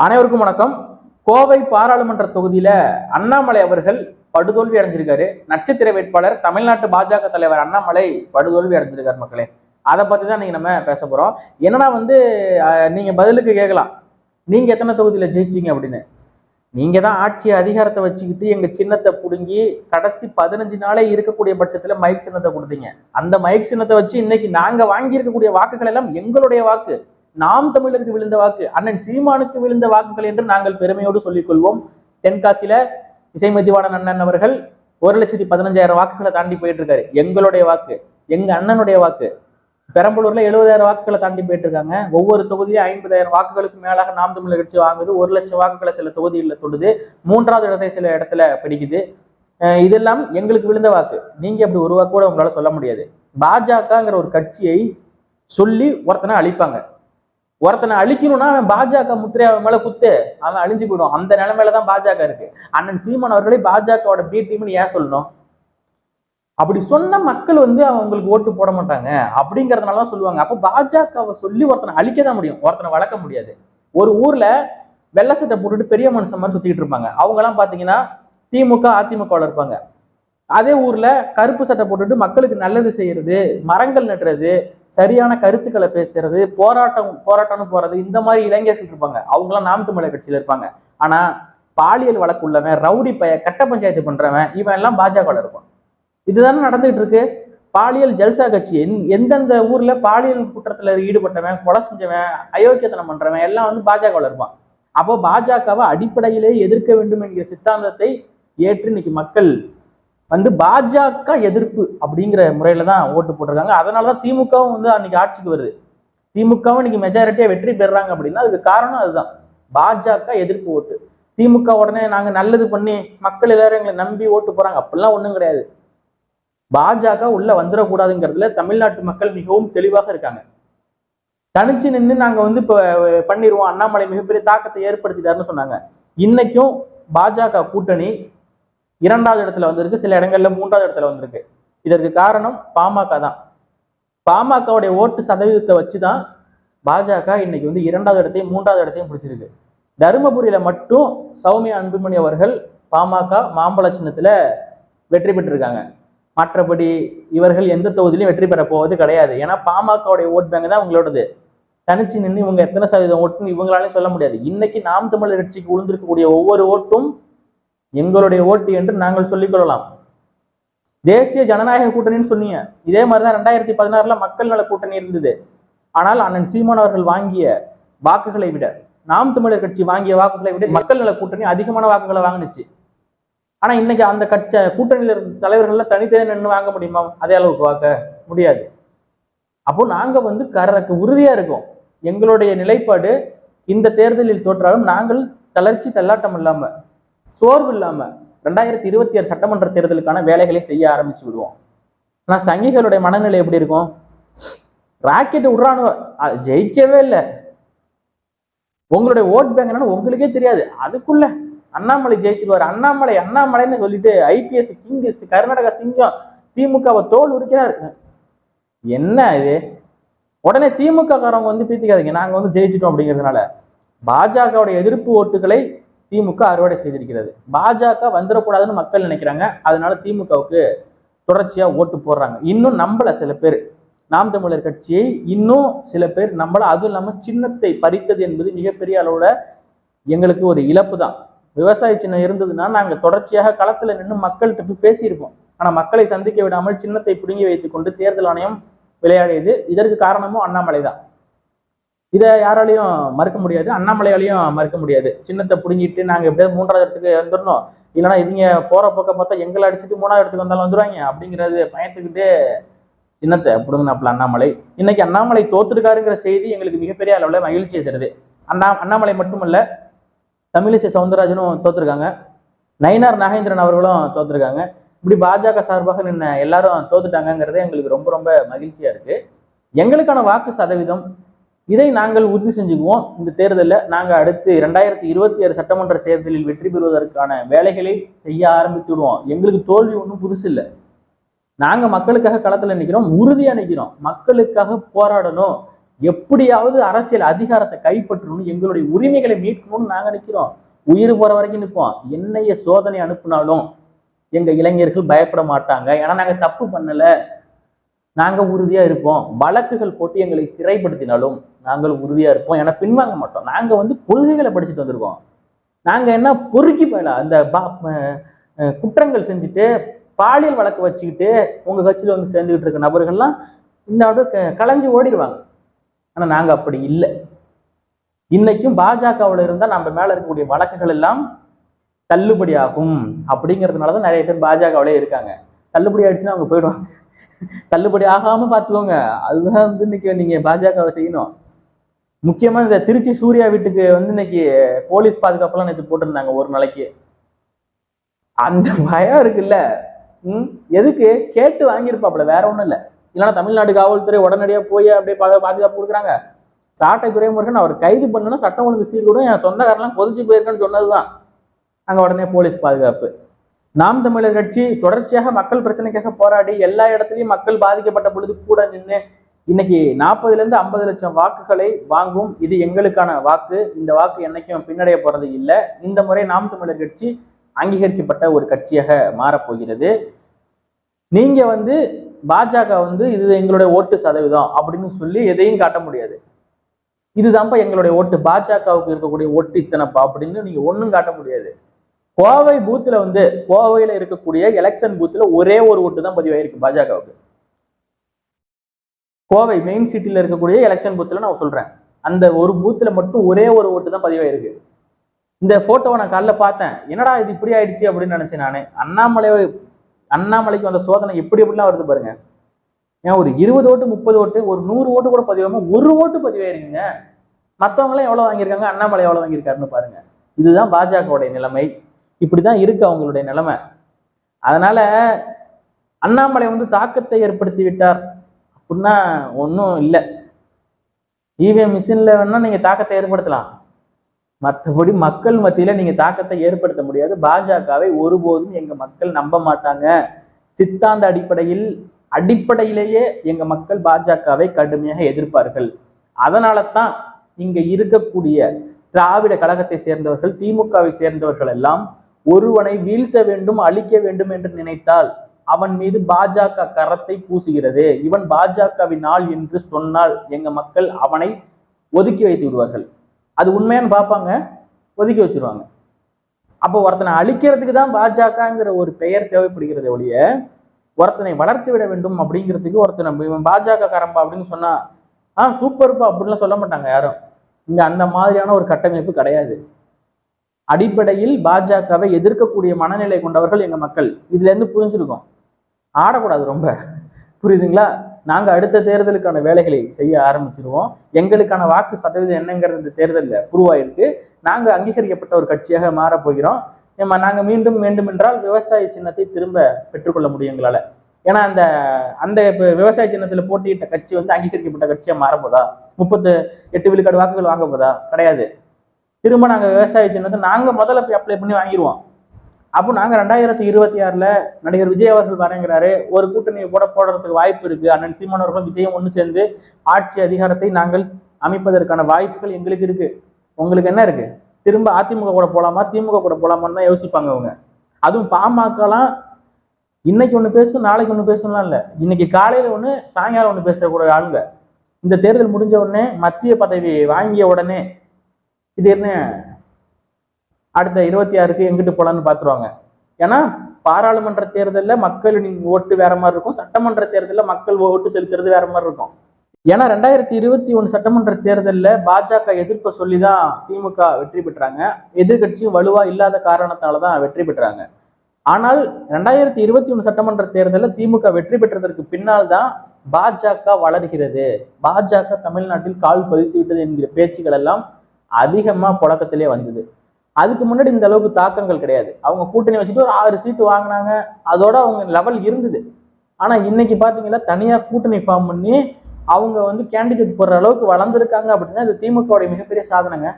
அனைவருக்கும் வணக்கம். கோவை பாராளுமன்ற தொகுதியில அண்ணாமலை அவர்கள் படுதோல்வி அடைஞ்சிருக்காரு. நட்சத்திர வேட்பாளர் தமிழ்நாட்டு பாஜக தலைவர் அண்ணாமலை படுதோல்வி அடைஞ்சிருக்காரு மக்களே. அதை பத்தி தான் நீங்க நம்ம பேச போறோம். என்னன்னா வந்து அஹ், நீங்க பதிலுக்கு கேட்கலாம். நீங்க எத்தனை தொகுதியில ஜெயிச்சீங்க அப்படின்னு. நீங்க தான் ஆட்சி அதிகாரத்தை வச்சுக்கிட்டு எங்க சின்னத்தை புடுங்கி கடைசி பதினஞ்சு நாளே இருக்கக்கூடிய பட்சத்துல மைக் சின்னத்தை கொடுத்தீங்க. அந்த மைக் சின்னத்தை வச்சு இன்னைக்கு நாங்க வாங்கி இருக்கக்கூடிய வாக்குகள் எல்லாம் எங்களுடைய வாக்கு. நாம் தமிழருக்கு விழுந்த வாக்கு அண்ணன் சீமானுக்கு விழுந்த வாக்குகள் என்று நாங்கள் பெருமையோடு சொல்லிக் கொள்வோம் தென்காசியில இசைமதிவான அண்ணன் அவர்கள் ஒரு லட்சத்தி பதினஞ்சாயிரம் வாக்குகளை தாண்டி போயிட்டு இருக்காரு எங்களுடைய வாக்கு எங்க அண்ணனுடைய வாக்கு. பெரம்பலூர்ல எழுபதாயிரம் வாக்குகளை தாண்டி போயிட்டு இருக்காங்க ஒவ்வொரு தொகுதியும் ஐம்பதாயிரம் வாக்குகளுக்கு மேலாக நாம் தமிழர் கட்சி வாங்குது. ஒரு லட்சம் வாக்குகளை சில தொகுதிகளில் தொடுது. மூன்றாவது இடத்தை சில இடத்துல பிடிக்குது. இதெல்லாம் எங்களுக்கு விழுந்த வாக்கு. நீங்க அப்படி ஒரு வாக்கு கூட உங்களால சொல்ல முடியாது. பாஜகங்கிற ஒரு கட்சியை சொல்லி ஒருத்தனை அழிப்பாங்க. ஒருத்தனை அழிக்கணும்னா அவன் பாஜக முத்திரை அவன் மேல குத்து அவன் அழிஞ்சு போயிடும். அந்த நிலைமையில தான் பாஜக இருக்கு. அண்ணன் சீமான் அவர்களே பாஜகவோட பி டீம்னு ஏன் சொல்லணும்? அப்படி சொன்ன மக்கள் வந்து அவங்களுக்கு ஓட்டு போட மாட்டாங்க. அப்படிங்கறதுனால தான் சொல்லுவாங்க. அப்போ பாஜகவை சொல்லி ஒருத்தனை அழிக்க தான் முடியும். ஒருத்தனை வளர்க்க முடியாது. ஒரு ஊர்ல வெள்ளை சட்டை போட்டுட்டு பெரிய மனுஷன் மாதிரி சுத்திட்டு இருப்பாங்க. அவங்க எல்லாம் பாத்தீங்கன்னா திமுக அதிமுகவில் இருப்பாங்க. அதே ஊர்ல கருப்பு சட்டை போட்டுட்டு மக்களுக்கு நல்லது செய்யறது மரங்கள் நடுறது சரியான கருத்துக்களை பேசுறது போராட்டம் போராட்டம்னு போறது இந்த மாதிரி இளைஞர்கள் இருப்பாங்க. அவங்களாம் நாம் தமிழர் கட்சியில இருப்பாங்க. ஆனா பாலியல் வழக்கு உள்ளவன் ரவுடி பைய கட்ட பஞ்சாயத்து பண்றவன் இவன் எல்லாம் பாஜகவில் இருப்பான். இதுதானே நடந்துகிட்டு இருக்கு. பாலியல் ஜல்சா கட்சி எந்- எந்தெந்த ஊர்ல பாலியல் குற்றத்துல ஈடுபட்டவன் கொலை செஞ்சவன் அயோக்கியத்தனம் பண்றவன் எல்லாம் வந்து பாஜகவில் இருப்பான். அப்போ பாஜகவை அடிப்படையிலே எதிர்க்க வேண்டும் என்கிற சித்தாந்தத்தை ஏற்று இன்னைக்கு மக்கள் வந்து பாஜக எதிர்ப்பு அப்படிங்கிற முறையில தான் ஓட்டு போட்டிருக்காங்க. அதனால தான் திமுகவும் வந்து அன்னைக்கு ஆட்சிக்கு வருது. திமுகவும் இன்னைக்கு மெஜாரிட்டியாக வெற்றி பெறுறாங்க அப்படின்னா அதுக்கு காரணம் அதுதான். பாஜக எதிர்ப்பு ஓட்டு. திமுக உடனே நாங்கள் நல்லது பண்ணி மக்கள் எல்லாரும் எங்களை நம்பி ஓட்டு போறாங்க. அப்படிலாம் ஒன்றும் கிடையாது. பாஜக உள்ள வந்துடக்கூடாதுங்கிறதுல தமிழ்நாட்டு மக்கள் மிகவும் தெளிவாக இருக்காங்க. தனிச்சு நின்று நாங்கள் வந்து இப்போ பண்ணிடுவோம் அண்ணாமலை மிகப்பெரிய தாக்கத்தை ஏற்படுத்திட்டாருன்னு சொன்னாங்க. இன்னைக்கும் பாஜக கூட்டணி இரண்டாவது இடத்துல வந்திருக்கு சில இடங்கள்ல மூன்றாவது இடத்துல வந்திருக்கு. இதற்கு காரணம் பாமக தான். பாமகவுடைய ஓட்டு சதவீதத்தை வச்சுதான் பாஜக இன்னைக்கு வந்து இரண்டாவது இடத்தையும் மூன்றாவது இடத்தையும் பிடிச்சிருக்கு. தருமபுரியில மட்டும் சௌமியா அன்புமணி அவர்கள் பாமக மாம்பழ சின்னத்துல வெற்றி பெற்றிருக்காங்க. மற்றபடி இவர்கள் எந்த தொகுதியிலும் வெற்றி பெற போவது கிடையாது. ஏன்னா பாமகவுடைய ஓட் பேங்க் தான் உங்களோடது. தனிச்சு நின்று இவங்க எத்தனை சதவீதம் ஓட்டுன்னு இவங்களாலையும் சொல்ல முடியாது. இன்னைக்கு நாம் தமிழர் கட்சிக்கு விழுந்திருக்கக்கூடிய ஒவ்வொரு ஓட்டும் எங்களுடைய ஓட்டு என்று நாங்கள் சொல்லிக் கொள்ளலாம். தேசிய ஜனநாயக கூட்டணின்னு சொன்னீங்க. இதே மாதிரிதான் ரெண்டாயிரத்தி பதினாறுல மக்கள் நல கூட்டணி இருந்தது. ஆனால் அண்ணன் சீமான் அவர்கள் வாங்கிய வாக்குகளை விட நாம் தமிழர் கட்சி வாங்கிய வாக்குகளை விட மக்கள் நல கூட்டணி அதிகமான வாக்குகளை வாங்கினுச்சு. ஆனா இன்னைக்கு அந்த கட்சி கூட்டணியில இருந்த தலைவர்கள்ல தனித்தனி நின்று வாங்க முடியுமா? அதே அளவுக்கு வாக்க முடியாது. அப்போ நாங்க வந்து கரக்கு உறுதியா இருக்கோம். எங்களுடைய நிலைப்பாடு இந்த தேர்தலில் தோற்றாலும் நாங்கள் தளர்ச்சி தள்ளாட்டம் இல்லாம சோர்வு இல்லாம ரெண்டாயிரத்தி இருபத்தி ஆறு சட்டமன்ற தேர்தலுக்கான வேலைகளை செய்ய ஆரம்பிச்சு விடுவோம். ஆனா சங்கிகளுடைய மனநிலை எப்படி இருக்கும்? ராக்கெட் விடுறானுவ. ஜெயிக்கவே இல்லை. உங்களுடைய ஓட் பேங்க் என்னன்னு உங்களுக்கே தெரியாது. அதுக்குள்ள அண்ணாமலை ஜெயிச்சுக்குவார் அண்ணாமலை அண்ணாமலைன்னு சொல்லிட்டு ஐபிஎஸ் கிங்ஸ் கர்நாடகா சிங்கம் திமுகவை தோல் உரிக்கிறார். என்ன இது? உடனே திமுக காரவங்க வந்து பீத்திக்காதீங்க. நாங்க வந்து ஜெயிச்சிட்டோம் அப்படிங்கிறதுனால. பாஜகவுடைய எதிர்ப்பு ஓட்டுகளை திமுக அறுவடை செய்திருக்கிறது. பாஜக வந்துடக்கூடாதுன்னு மக்கள் நினைக்கிறாங்க. அதனால திமுகவுக்கு தொடர்ச்சியாக ஓட்டு போடுறாங்க. இன்னும் நம்மளை சில பேர். நாம் தமிழர் கட்சியை இன்னும் சில பேர் நம்மளை அதுவும் இல்லாமல் சின்னத்தை பறித்தது என்பது மிகப்பெரிய அளவில் எங்களுக்கு ஒரு இழப்பு தான். விவசாய சின்னம் இருந்ததுன்னா நாங்கள் தொடர்ச்சியாக களத்தில் நின்று மக்கள்கிட்ட போய் பேசியிருப்போம். ஆனால் மக்களை சந்திக்க விடாமல் சின்னத்தை பிடுங்கி வைத்துக்கொண்டு தேர்தல் ஆணையம் விளையாடியது. இதற்கு காரணமும் அண்ணாமலை தான். இதை யாராலையும் மறுக்க முடியாது. அண்ணாமலையாலையும் மறுக்க முடியாது. சின்னத்தை பிடிங்கிட்டு நாங்க எப்படியாவது மூன்றாவது இடத்துக்கு வந்துடணும் இல்லைன்னா இவங்க போற பக்கம் பார்த்தா எங்களை அடிச்சுட்டு மூணாவது இடத்துக்கு வந்தாலும் வந்துருவாங்க அப்படிங்கிறது பயத்துக்கிட்டே சின்னத்தை பிடுங்கினாப்புல அண்ணாமலை. இன்னைக்கு அண்ணாமலை தோத்துருக்காருங்கிற செய்தி எங்களுக்கு மிகப்பெரிய அளவுல மகிழ்ச்சியை தருது. அண்ணா அண்ணாமலை மட்டுமல்ல தமிழிசை சவுந்தரராஜனும் தோத்துருக்காங்க. நயினார் நாகேந்திரன் அவர்களும் தோத்துருக்காங்க. இப்படி பாஜக சார்பாக நின்ன எல்லாரும் தோத்துட்டாங்கங்கிறது எங்களுக்கு ரொம்ப ரொம்ப மகிழ்ச்சியா இருக்கு. எங்களுக்கான வாக்கு சதவீதம் இதை நாங்கள் உறுதி செஞ்சுக்குவோம். இந்த தேர்தலில் நாங்கள் அடுத்து ரெண்டாயிரத்தி இருபத்தி ஆறு சட்டமன்ற தேர்தலில் வெற்றி பெறுவதற்கான வேலைகளை செய்ய ஆரம்பித்து விடுவோம். எங்களுக்கு தோல்வி ஒன்றும் புதுசு இல்லை. நாங்கள் மக்களுக்காக களத்தில் நிற்கிறோம் உறுதியாக நிற்கிறோம் மக்களுக்காக போராடணும். எப்படியாவது அரசியல் அதிகாரத்தை கைப்பற்றணும் எங்களுடைய உரிமைகளை மீட்கணும்னு நாங்க நிற்கிறோம் உயிர் போற வரைக்கும் நிற்போம் என்னைய சோதனை அனுப்புனாலும் எங்க இளைஞர்கள் பயப்பட மாட்டாங்க. ஏன்னா நாங்க தப்பு பண்ணலை. நாங்க உறுதியா இருப்போம். வழக்குகள் போட்டு எங்களை சிறைப்படுத்தினாலும் நாங்களும் உறுதியாக இருப்போம். ஏன்னா பின்வாங்க மாட்டோம். நாங்கள் வந்து கொள்கைகளை படிச்சுட்டு வந்திருக்கோம். நாங்கள் என்ன பொறுக்கி போயல அந்த பா- குற்றங்கள் செஞ்சுட்டு பாலியல் வழக்கு வச்சுக்கிட்டு உங்க கட்சியில் வந்து சேர்ந்துக்கிட்டு இருக்க நபர்கள்லாம் இன்னோட க- ஓடிடுவாங்க. ஆனால் நாங்கள் அப்படி இல்லை. இன்னைக்கும் பாஜகவில் இருந்தால் நம்ம மேலே இருக்கக்கூடிய வழக்குகள் எல்லாம் தள்ளுபடி ஆகும். அப்படிங்கிறதுனாலதான் நிறைய பேர் பாஜகவிலே இருக்காங்க. தள்ளுபடி ஆயிடுச்சுன்னா அவங்க போயிடுவாங்க. தள்ளுபடி ஆகாமல் பார்த்துக்கோங்க. அதுதான் வந்து இன்னைக்கு நீங்கள் பாஜகவை செய்யணும். முக்கியமா இந்த திருச்சி சூர்யா வீட்டுக்கு வந்து இன்னைக்கு போலீஸ் பாதுகாப்புலாம் நேற்று போட்டிருந்தாங்க ஒரு நாளைக்கு. அந்த பயம் இருக்குல்ல? ம்? எதுக்கு? கேட்டு வாங்கியிருப்பாப்புல வேற ஒண்ணும் இல்ல. இல்லைன்னா தமிழ்நாடு காவல்துறை உடனடியா போய் அப்படியே பாதுகாப்பு கொடுக்குறாங்க. சாட்டை துறைமுருகன் அவர் கைது பண்ணணும் சட்டம் ஒழுங்கு சீர்கூடும் என் சொந்தக்காரெல்லாம் கொதிச்சு போயிருக்கேன்னு சொன்னதுதான். அங்க உடனே போலீஸ் பாதுகாப்பு. நாம் தமிழர் கட்சி தொடர்ச்சியாக மக்கள் பிரச்சனைக்காக போராடி எல்லா இடத்துலயும் மக்கள் பாதிக்கப்பட்ட பொழுது கூட நின்று இன்னைக்கு நாற்பதுல இருந்து ஐம்பது லட்சம் வாக்குகளை வாங்கும் இது எங்களுக்கான வாக்கு. இந்த வாக்கு என்னைக்கும் பின்னடைய போறது இல்லை. இந்த முறை நாம் தமிழர் கட்சி அங்கீகரிக்கப்பட்ட ஒரு கட்சியாக மாறப்போகிறது. நீங்க வந்து பாஜக வந்து இது எங்களுடைய ஓட்டு சதவீதம் அப்படின்னு சொல்லி எதையும் காட்ட முடியாது. இதுதான்ப்பா எங்களுடைய ஓட்டு. பாஜகவுக்கு இருக்கக்கூடிய ஓட்டு இத்தனைப்பா அப்படின்னு நீங்க ஒன்றும் காட்ட முடியாது. கோவை பூத்துல வந்து கோவையில இருக்கக்கூடிய எலெக்ஷன் பூத்துல ஒரே ஒரு ஓட்டு தான் பதிவாயிருக்கு பாஜகவுக்கு. கோவை மெயின் சிட்டியில் இருக்கக்கூடிய எலெக்ஷன் பூத்துல நான் சொல்றேன். அந்த ஒரு பூத்தில் மட்டும் ஒரே ஒரு ஓட்டு தான் பதிவாயிருக்கு. இந்த ஃபோட்டோவை நான் காலைல பார்த்தேன். என்னடா இது இப்படி ஆயிடுச்சு அப்படின்னு நினச்சேன் நானு. அண்ணாமலை அண்ணாமலைக்கு வந்த சோதனை எப்படி எப்படிலாம் வருது பாருங்க. ஏன் ஒரு இருபது ஓட்டு முப்பது ஓட்டு ஒரு நூறு ஓட்டு கூட பதிவாம ஒரு ஓட்டு பதிவாயிருக்குங்க. மற்றவங்களாம் எவ்வளவு வாங்கியிருக்காங்க? அண்ணாமலை எவ்வளோ வாங்கியிருக்காருன்னு பாருங்க. இதுதான் பாஜகவுடைய நிலைமை. இப்படி தான் இருக்கு அவங்களுடைய நிலைமை. அதனால அண்ணாமலை வந்து தாக்கத்தை ஏற்படுத்தி விட்டார். அப்படின்னா ஒன்றும் இல்லை. இவிஎம் மிஷினில் வேணால் நீங்கள் தாக்கத்தை ஏற்படுத்தலாம். மற்றபடி மக்கள் மத்தியில் நீங்கள் தாக்கத்தை ஏற்படுத்த முடியாது. பாஜகவை ஒருபோதும் எங்கள் மக்கள் நம்ப மாட்டாங்க. சித்தாந்த அடிப்படையில் அடிப்படையிலேயே எங்கள் மக்கள் பாஜகவை கடுமையாக எதிர்ப்பார்கள். அதனால தான் இங்கே இருக்கக்கூடிய திராவிட கழகத்தை சேர்ந்தவர்கள் திமுகவை சேர்ந்தவர்கள் எல்லாம் ஒருவனை வீழ்த்த வேண்டும் அழிக்க வேண்டும் என்று நினைத்தால் அவன் மீது பாஜக கரத்தை பூசுகிறது. இவன் பாஜகவின் ஆள் என்று சொன்னால் எங்க மக்கள் அவனை ஒதுக்கி வைத்து விடுவார்கள். அது உண்மையான்னு பார்ப்பாங்க ஒதுக்கி வச்சிருவாங்க. அப்போ ஒருத்தனை அழிக்கிறதுக்கு தான் பாஜகங்கிற ஒரு பெயர் தேவைப்படுகிறது ஒழிய ஒருத்தனை வளர்த்து விட வேண்டும் அப்படிங்கிறதுக்கு ஒருத்தனை இவன் பாஜக காரம்பா அப்படின்னு சொன்னா ஆ சூப்பர்ப்பா அப்படின்லாம் சொல்ல மாட்டாங்க யாரும். இங்க அந்த மாதிரியான ஒரு கட்டமைப்பு கிடையாது. அடிப்படையில் பாஜகவை எதிர்க்கக்கூடிய மனநிலை கொண்டவர்கள் எங்க மக்கள். இதுல இருந்து புரிஞ்சிருக்கோம். ஆடக்கூடாது ரொம்ப. புரியுதுங்களா? நாங்க அடுத்த தேர்தலுக்கான வேலைகளை செய்ய ஆரம்பிச்சிருவோம். எங்களுக்கான வாக்கு சதவீதம் என்னங்கிறது இந்த தேர்தலில் உருவாயிருக்கு. நாங்க அங்கீகரிக்கப்பட்ட ஒரு கட்சியாக மாறப் போகிறோம். ஏம்மா நாங்க மீண்டும் வேண்டும் என்றால் விவசாய சின்னத்தை திரும்ப பெற்றுக்கொள்ள முடியும் எங்களால. ஏன்னா அந்த அந்த இப்போ விவசாய சின்னத்துல போட்டியிட்ட கட்சி வந்து அங்கீகரிக்கப்பட்ட கட்சியாக மாறப்போதா முப்பத்து எட்டு விழுக்காடு வாக்குகள் வாங்க போதா? கிடையாது. திரும்ப நாங்க விவசாய சின்னத்தை நாங்க முதல்ல போய் அப்ளை பண்ணி வாங்கிடுவோம் அப்போ நாங்கள் ரெண்டாயிரத்தி இருபத்தி ஆறில் நடிகர் விஜய் அவர்கள் வரங்கிறாரு. ஒரு கூட்டணியை கூட போடுறதுக்கு வாய்ப்பு இருக்கு. அண்ணன் சீமான் அவர்களும் விஜயம் ஒன்று சேர்ந்து ஆட்சி அதிகாரத்தை நாங்கள் அமைப்பதற்கான வாய்ப்புகள் எங்களுக்கு இருக்கு. உங்களுக்கு என்ன இருக்கு? திரும்ப அதிமுக கூட போகலாமா திமுக கூட போகலாமான்னு தான் யோசிப்பாங்க அவங்க. அதுவும் பாமகலாம் இன்னைக்கு ஒன்று பேசும் நாளைக்கு ஒன்று பேசணும்லாம் இல்லை. இன்னைக்கு காலையில் ஒன்று சாயங்காலம் ஒன்று பேசக்கூடிய ஆளுங்க. இந்த தேர்தல் முடிஞ்ச உடனே மத்திய பதவி வாங்கிய உடனே திடீர்னு அடுத்த இருபத்தி ஆறுக்கு எங்கிட்டு போலான்னு பார்த்துருவாங்க ஏன்னா பாராளுமன்ற தேர்தலில் மக்கள் நீங்க ஓட்டு வேற மாதிரி இருக்கும். சட்டமன்ற தேர்தலில் மக்கள் ஓட்டு செலுத்துறது வேற மாதிரி இருக்கும். ஏன்னா ரெண்டாயிரத்தி இருபத்தி ஒன்று சட்டமன்ற தேர்தலில் பாஜக எதிர்ப்பை சொல்லி தான் திமுக வெற்றி பெற்றாங்க. எதிர்க்கட்சியும் வலுவா இல்லாத காரணத்தால தான் வெற்றி பெற்றாங்க. ஆனால் ரெண்டாயிரத்தி இருபத்தி ஒன்று சட்டமன்ற தேர்தலில் திமுக வெற்றி பெற்றதற்கு பின்னால் தான் பாஜக வளர்கிறது. பாஜக தமிழ்நாட்டில் கால் பதித்து விட்டது என்கிற பேச்சுகள் எல்லாம் அதிகமா புழக்கத்திலே வந்தது. அதுக்கு முன்னாடி இந்த அளவுக்கு தாக்கங்கள் கிடையாது. அவங்க கூட்டணி வச்சுட்டு ஒரு ஆறு சீட்டு வாங்கினாங்க. அதோட அவங்க லெவல் இருந்தது. ஆனா இன்னைக்கு பாத்தீங்கன்னா தனியா கூட்டணி ஃபார்ம் பண்ணி அவங்க வந்து கேண்டிடேட் போடுற அளவுக்கு வளர்ந்துருக்காங்க அப்படின்னா இது திமுகவுடைய மிகப்பெரிய சாதனைங்க.